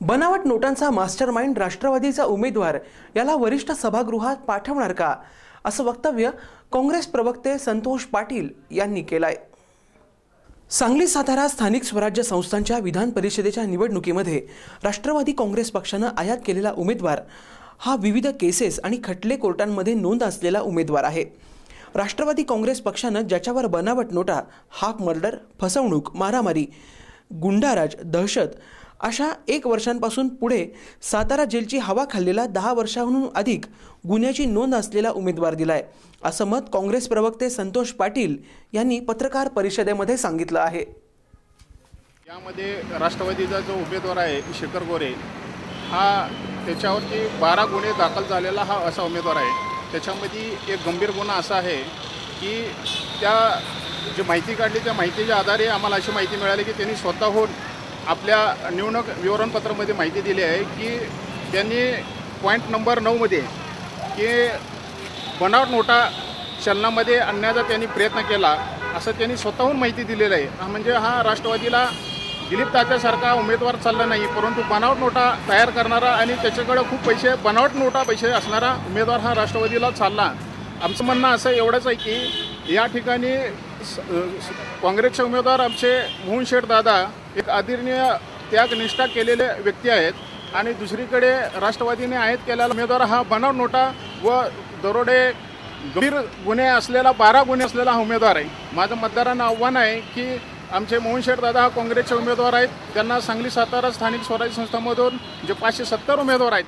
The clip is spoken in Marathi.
बनावट नोटांचा मास्टर माइंड राष्ट्रवादीचा उमेदवार याला वरिष्ठ सभागृहात पाठवणार का? असं वक्तव्य काँग्रेस प्रवक्ते संतोष पाटील यांनी केलंय. सांगली सातारा स्थानिक स्वराज्य संस्थांच्या विधान परिषदेच्या निवडणुकीमध्ये राष्ट्रवादी काँग्रेस पक्षानं आयात केलेला उमेदवार हा विविध केसेस आणि खटले कोर्टांमध्ये नोंद असलेला उमेदवार आहे. राष्ट्रवादी काँग्रेस पक्षानं ज्याच्यावर बनावट नोटा हाक मर्डर फसवणूक मारामारी गुंडाराज दहशत अशा एक वर्षांपासून पुढे सातारा जेलची हवा खाल्लेला दहा वर्षाहून अधिक गुन्ह्याची नोंद असलेला उमेदवार दिलाय असं मत काँग्रेस प्रवक्ते संतोष पाटील यांनी पत्रकार परिषदेमध्ये सांगितलं आहे. यामध्ये राष्ट्रवादीचा जो उमेदवार आहे शेखर गोरे हा त्याच्यावरती बारा गुन्हे दाखल झालेला हा असा उमेदवार आहे. त्याच्यामध्ये एक गंभीर गुन्हा असा आहे की त्या जी माहिती काढली त्या माहितीच्या आधारे आम्हाला अशी माहिती मिळाली की त्यांनी स्वतःहून आपल्या निवडणूक विवरणपत्रामध्ये माहिती दिली आहे की त्यांनी पॉईंट नंबर नऊमध्ये की बनावट नोटा चलनामध्ये आणण्याचा त्यांनी प्रयत्न केला असं त्यांनी स्वतःहून माहिती दिलेलं आहे. हा म्हणजे हा राष्ट्रवादीला दिलीप तात्यासारखा उमेदवार चालला नाही परंतु बनावट नोटा तयार करणारा आणि त्याच्याकडे खूप पैसे बनावट नोटा पैसे असणारा उमेदवार हा राष्ट्रवादीला चालला. आमचं म्हणणं असं एवढंच आहे की या ठिकाणी स- काँग्रेसचे उमेदवार आमचे मोहन शेठ दादा एक आदरणीय त्यागनिष्ठा केलेले व्यक्ती आहेत आणि दुसरीकडे राष्ट्रवादीने आयात केलेला उमेदवार हा बनाव नोटा व दरोडे गंभीर गुन्हे असलेला बारा गुन्हे असलेला हा उमेदवार आहे. माझं मतदारांना आव्हान आहे की आमचे मोहन शेठ दादा हा काँग्रेसचे उमेदवार आहेत. त्यांना सांगली सातारा स्थानिक स्वराज्य संस्थांमधून जे पाचशे सत्तर उमेदवार आहेत